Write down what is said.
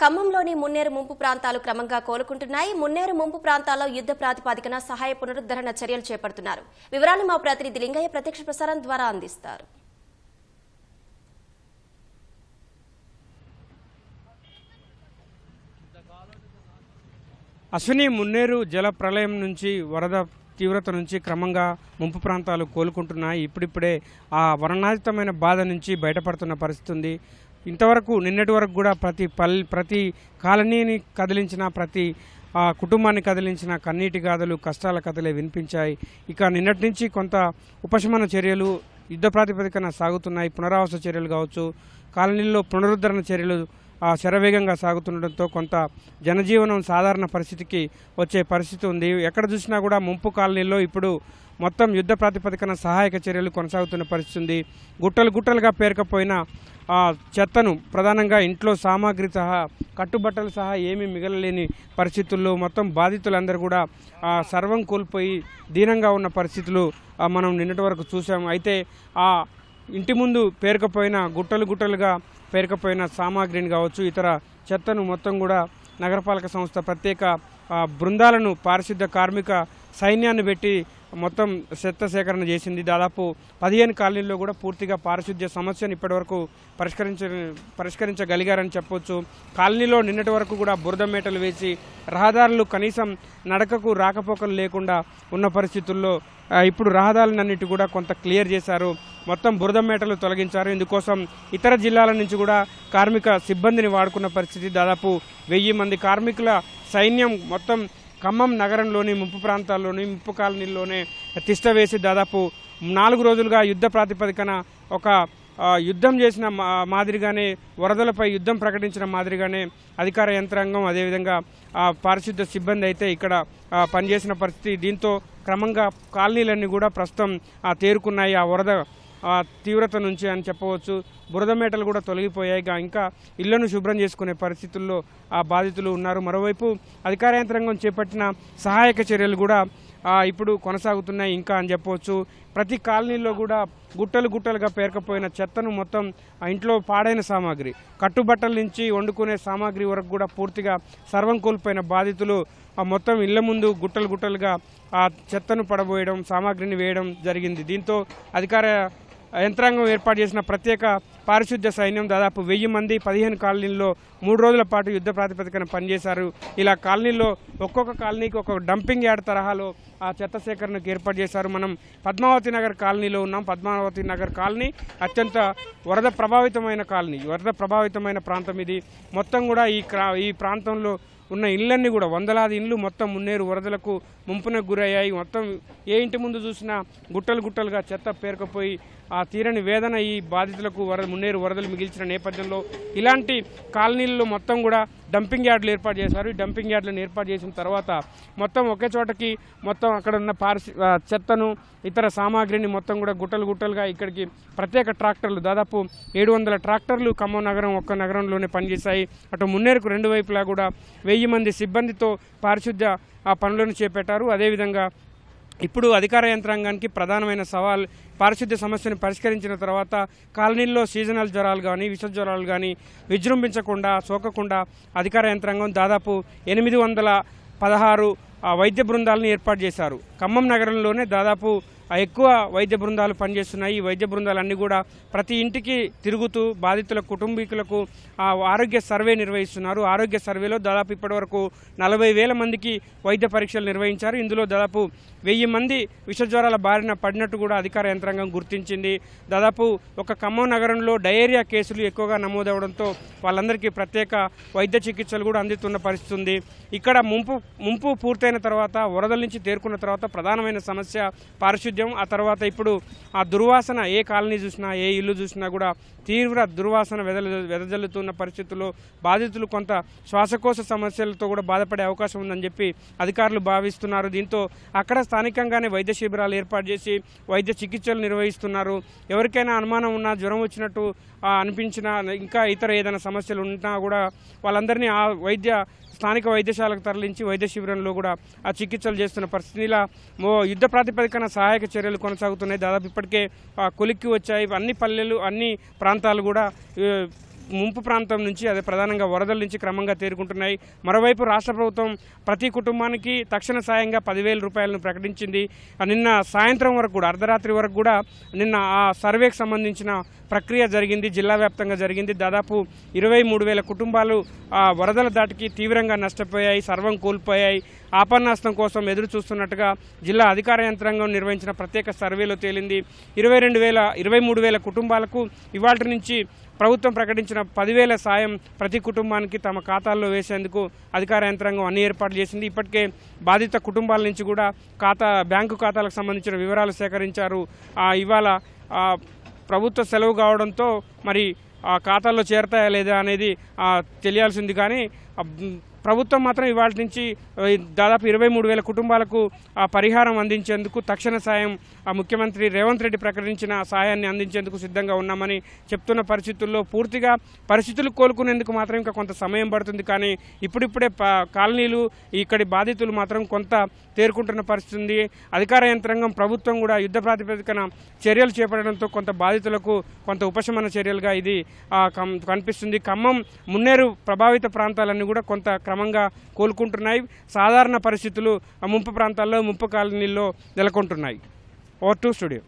ఖమ్మంలోని మున్నేరు ముంపు ప్రాంతాలు క్రమంగా కోలుకుంటున్నాయి. మున్నేరు ముంపు ప్రాంతాల్లో యుద్ధ ప్రాతిపదికన సహాయ పునరుద్ధరణ చర్యలు చేపడుతున్నారు. వివరాలు మా ప్రతినిధి లింగయ్య ప్రత్యక్ష ప్రసారం ద్వారా అందిస్తారు. అశ్విని మున్నేరు జల ప్రళయం నుంచి వరద తీవ్రత నుంచి క్రమంగా ముంపు ప్రాంతాలు కోలుకుంటున్నాయి. ఇప్పుడిప్పుడే ఆ వరణాయుతమైన బాధ నుంచి బయటపడుతున్న పరిస్థితి ఉంది. ఇంతవరకు నిన్నటి వరకు కూడా ప్రతి పల్ ప్రతి కాలనీని కదిలించిన ప్రతి ఆ కుటుంబాన్ని కదిలించిన కన్నీటి గాథలు కష్టాల కథలే వినిపించాయి. ఇక నిన్నటి నుంచి కొంత ఉపశమన చర్యలు యుద్ధ ప్రాతిపదికన సాగుతున్నాయి. పునరావాస చర్యలు కావచ్చు కాలనీల్లో పునరుద్ధరణ చర్యలు శరవేగంగా సాగుతుండటంతో కొంత జనజీవనం సాధారణ పరిస్థితికి వచ్చే పరిస్థితి ఉంది. ఎక్కడ చూసినా కూడా ముంపు కాలనీల్లో ఇప్పుడు మొత్తం యుద్ధ ప్రాతిపదికన సహాయక చర్యలు కొనసాగుతున్న పరిస్థితి ఉంది. గుట్టలు గుట్టలుగా పేరుకపోయిన చెత్తను ప్రధానంగా ఇంట్లో సామాగ్రి సహా కట్టుబట్టలు సహా ఏమీ మిగలలేని పరిస్థితుల్లో మొత్తం బాధితులందరూ కూడా ఆ సర్వం కోల్పోయి దీనంగా ఉన్న పరిస్థితులు మనం నిన్నటి వరకు చూసాం అయితే ఆ ఇంటి ముందు పేరుకపోయిన గుట్టలు గుట్టలుగా పేరుకపోయిన సామాగ్రిని కావచ్చు ఇతర చెత్తను మొత్తం కూడా నగరపాలక సంస్థ ప్రత్యేక బృందాలను పారిశుద్ధ కార్మిక సైన్యాన్ని పెట్టి మొత్తం చెత్త సేకరణ చేసింది. దాదాపు పదిహేను కాలనీల్లో కూడా పూర్తిగా పారిశుద్ధ్య సమస్యను ఇప్పటివరకు పరిష్కరించ పరిష్కరించగలిగారని చెప్పొచ్చు. కాలనీలో నిన్నటి వరకు కూడా బురద మేటలు వేసి రహదారులు కనీసం నడకకు రాకపోకలు లేకుండా ఉన్న పరిస్థితుల్లో ఇప్పుడు రహదారులన్నిటి కూడా కొంత క్లియర్ చేశారు. మొత్తం బురద మేటలు తొలగించారు. ఇందుకోసం ఇతర జిల్లాల నుంచి కూడా కార్మిక సిబ్బందిని వాడుకున్న పరిస్థితి దాదాపు వెయ్యి మంది కార్మికుల సైన్యం మొత్తం ఖమ్మం నగరంలోని ముప్పు ప్రాంతాల్లోని ముప్పు కాలనీల్లోనే తిష్టవేసి దాదాపు నాలుగు రోజులుగా యుద్ధ ప్రాతిపదికన ఒక యుద్ధం చేసిన మాదిరిగానే వరదలపై యుద్ధం ప్రకటించిన మాదిరిగానే అధికార యంత్రాంగం అదేవిధంగా ఆ, పారిశుద్ధ సిబ్బంది అయితే ఇక్కడ పనిచేసిన పరిస్థితి. దీంతో క్రమంగా కాలనీలన్నీ కూడా ప్రస్తుతం తేరుకున్నాయి. ఆ వరద తీవ్రత నుంచి అని చెప్పవచ్చు. బురద మేటలు కూడా తొలగిపోయాయి. ఇంకా ఇళ్ళను శుభ్రం చేసుకునే పరిస్థితుల్లో ఆ బాధితులు ఉన్నారు. మరోవైపు అధికార యంత్రాంగం చేపట్టిన సహాయక చర్యలు కూడా ఇప్పుడు కొనసాగుతున్నాయి. ఇంకా అని చెప్పవచ్చు. ప్రతి కాలనీలో కూడా గుట్టలు గుట్టలుగా పేరుకపోయిన చెత్తను మొత్తం ఆ ఇంట్లో పాడైన సామాగ్రి కట్టుబట్టల నుంచి వండుకునే సామాగ్రి వరకు కూడా పూర్తిగా సర్వం కోల్పోయిన బాధితులు ఆ మొత్తం ఇళ్ళ ముందు గుట్టలు గుట్టలుగా ఆ చెత్తను పడబోయడం సామాగ్రిని వేయడం జరిగింది. దీంతో అధికార యంత్రాంగం ఏర్పాటు చేసిన ప్రత్యేక పారిశుద్ధ్య సైన్యం దాదాపు వెయ్యి మంది పదిహేను కాలనీల్లో మూడు రోజుల పాటు యుద్ధ ప్రాతిపదికన పనిచేశారు. ఇలా కాలనీలో ఒక్కొక్క కాలనీకి ఒక డంపింగ్ యార్డ్ తరహాలో ఆ చెత్త సేకరణకు ఏర్పాటు చేశారు. మనం పద్మావతి నగర్ కాలనీలో ఉన్నాం. పద్మావతి నగర్ కాలనీ అత్యంత వరద ప్రభావితమైన కాలనీ వరద ప్రభావితమైన ప్రాంతం ఇది. మొత్తం కూడా ఈ క్రా ఈ ప్రాంతంలో ఉన్న ఇళ్ళన్నీ కూడా వందలాది ఇండ్లు మొత్తం మున్నేరు వరదలకు ముంపునకు గురయ్యాయి. మొత్తం ఏ ఇంటి ముందు చూసినా గుట్టలు గుట్టలుగా చెత్త పేరుకుపోయి ఆ తీరని వేదన ఈ బాధితులకు వరద మున్నేరు వరదలు మిగిల్చిన నేపథ్యంలో ఇలాంటి కాలనీల్లో మొత్తం కూడా డంపింగ్ యార్డులు ఏర్పాటు చేశారు. ఈ డంపింగ్ యార్డులను ఏర్పాటు చేసిన తర్వాత మొత్తం ఒకే చోటకి మొత్తం అక్కడ ఉన్న పారిశు చెత్తను ఇతర సామాగ్రిని మొత్తం కూడా గుట్టలు గుట్టలుగా ఇక్కడికి ప్రత్యేక ట్రాక్టర్లు దాదాపు ఏడు వందల ట్రాక్టర్లు ఖమ్మం నగరం ఒక్క నగరంలోనే పనిచేశాయి. అటు మున్నేరుకు రెండు వైపులా కూడా వెయ్యి మంది సిబ్బందితో పారిశుద్ధ్య ఆ పనులను చేపట్టారు. అదేవిధంగా ఇప్పుడు అధికార యంత్రాంగానికి ప్రధానమైన సవాల్ పారిశుద్ధ్య సమస్యను పరిష్కరించిన తర్వాత కాలనీల్లో సీజనల్ జ్వరాలు కానీ విష జ్వరాలు కానీ విజృంభించకుండా సోకకుండా అధికార యంత్రాంగం దాదాపు ఎనిమిది వందల పదహారు ఆ, వైద్య బృందాలను ఏర్పాటు చేశారు. ఖమ్మం నగరంలోనే దాదాపు ఎక్కువ వైద్య బృందాలు పనిచేస్తున్నాయి. ఈ వైద్య బృందాలన్నీ కూడా ప్రతి ఇంటికి తిరుగుతూ బాధితుల కుటుంబీకులకు ఆ, ఆరోగ్య సర్వే నిర్వహిస్తున్నారు. ఆరోగ్య సర్వేలో దాదాపు ఇప్పటివరకు నలభై వేల మందికి వైద్య పరీక్షలు నిర్వహించారు. ఇందులో దాదాపు వెయ్యి మంది విషజ్వరాల బారిన పడినట్టు కూడా అధికార యంత్రాంగం గుర్తించింది. దాదాపు ఒక ఖమ్మం నగరంలో డయేరియా కేసులు ఎక్కువగా నమోదవడంతో వాళ్ళందరికీ ప్రత్యేక వైద్య చికిత్సలు కూడా అందుతున్న పరిస్థితి ఉంది. ఇక్కడ ముంపు ముంపు పూర్తయిన తర్వాత వరదల నుంచి తేరుకున్న తర్వాత ప్రధానమైన సమస్య పారిశుద్ధ్యం ఆ తర్వాత ఇప్పుడు ఆ దుర్వాసన ఏ కాలనీ చూసినా ఏ ఇల్లు చూసినా కూడా తీవ్ర దుర్వాసన వెదల వెదజల్లుతున్న పరిస్థితుల్లో బాధితులు కొంత శ్వాసకోశ సమస్యలతో కూడా బాధపడే అవకాశం ఉందని చెప్పి అధికారులు భావిస్తున్నారు. దీంతో అక్కడ స్థానికంగానే వైద్య శిబిరాలు ఏర్పాటు చేసి వైద్య చికిత్సలు నిర్వహిస్తున్నారు. ఎవరికైనా అనుమానం ఉన్నా జ్వరం వచ్చినట్టు అనిపించినా ఇంకా ఇతర ఏదైనా సమస్యలు ఉన్నా కూడా వాళ్ళందరినీ ఆ వైద్య స్థానిక వైద్యశాలకు తరలించి వైద్య శిబిరంలో కూడా ఆ చికిత్సలు చేస్తున్న పరిస్థితి. ఇలా యుద్ధ ప్రాతిపదికన సహాయక చర్యలు కొనసాగుతున్నాయి. దాదాపు ఇప్పటికే కొలిక్కి వచ్చాయి. అన్ని పల్లెలు అన్ని ప్రాంతాలు కూడా ముంపు ప్రాంతం నుంచి అదే ప్రధానంగా వరదల నుంచి క్రమంగా తేరుకుంటున్నాయి. మరోవైపు రాష్ట్ర ప్రభుత్వం ప్రతి కుటుంబానికి తక్షణ సాయంగా పదివేల రూపాయలను ప్రకటించింది. నిన్న సాయంత్రం వరకు కూడా అర్ధరాత్రి వరకు కూడా నిన్న ఆ సర్వేకి సంబంధించిన ప్రక్రియ జరిగింది జిల్లా వ్యాప్తంగా జరిగింది. దాదాపు ఇరవై మూడు వేల కుటుంబాలు ఆ వరదల దాటికి తీవ్రంగా నష్టపోయాయి సర్వం కోల్పోయాయి. ఆపన్నాస్తం కోసం ఎదురు చూస్తున్నట్టుగా జిల్లా అధికార యంత్రాంగం నిర్వహించిన ప్రత్యేక సర్వేలో తేలింది. ఇరవై రెండు వేల ఇరవై మూడు వేల కుటుంబాలకు ఇవాటి నుంచి ప్రభుత్వం ప్రకటించిన పదివేల సాయం ప్రతి కుటుంబానికి తమ ఖాతాల్లో వేసేందుకు అధికార యంత్రాంగం అన్ని ఏర్పాట్లు చేసింది. ఇప్పటికే బాధిత కుటుంబాల నుంచి కూడా ఖాతా బ్యాంకు ఖాతాలకు సంబంధించిన వివరాలు సేకరించారు. ఇవాళ ప్రభుత్వ సెలవు కావడంతో మరి ఆ ఖాతాల్లో చేరతాయా లేదా అనేది తెలియాల్సింది కానీ ప్రభుత్వం మాత్రం ఇవాళ నుంచి దాదాపు ఇరవై మూడు వేల కుటుంబాలకు ఆ పరిహారం అందించేందుకు తక్షణ సాయం ఆ ముఖ్యమంత్రి రేవంత్ రెడ్డి ప్రకటించిన సాయాన్ని అందించేందుకు సిద్ధంగా ఉన్నామని చెప్తున్న పరిస్థితుల్లో పూర్తిగా పరిస్థితులు కోలుకునేందుకు మాత్రం ఇంకా కొంత సమయం పడుతుంది. కానీ ఇప్పుడిప్పుడే ప- కాలనీలు ఇక్కడి బాధితులు మాత్రం కొంత తేరుకుంటున్న పరిస్థితి ఉంది అధికార యంత్రాంగం ప్రభుత్వం కూడా యుద్ధ ప్రాతిపదికన చర్యలు చేపట్టడంతో కొంత బాధితులకు కొంత ఉపశమన చర్యలుగా ఇది కనిపిస్తుంది. ఖమ్మం మున్నేరు ప్రభావిత ప్రాంతాలన్నీ కూడా కొంత క్రమ క్రమంగా కోలుకుంటున్నాయి. సాధారణ పరిస్థితులు ఆ ముంపు ప్రాంతాల్లో ముంపు కాలనీల్లో నెలకొంటున్నాయి. Over to studio.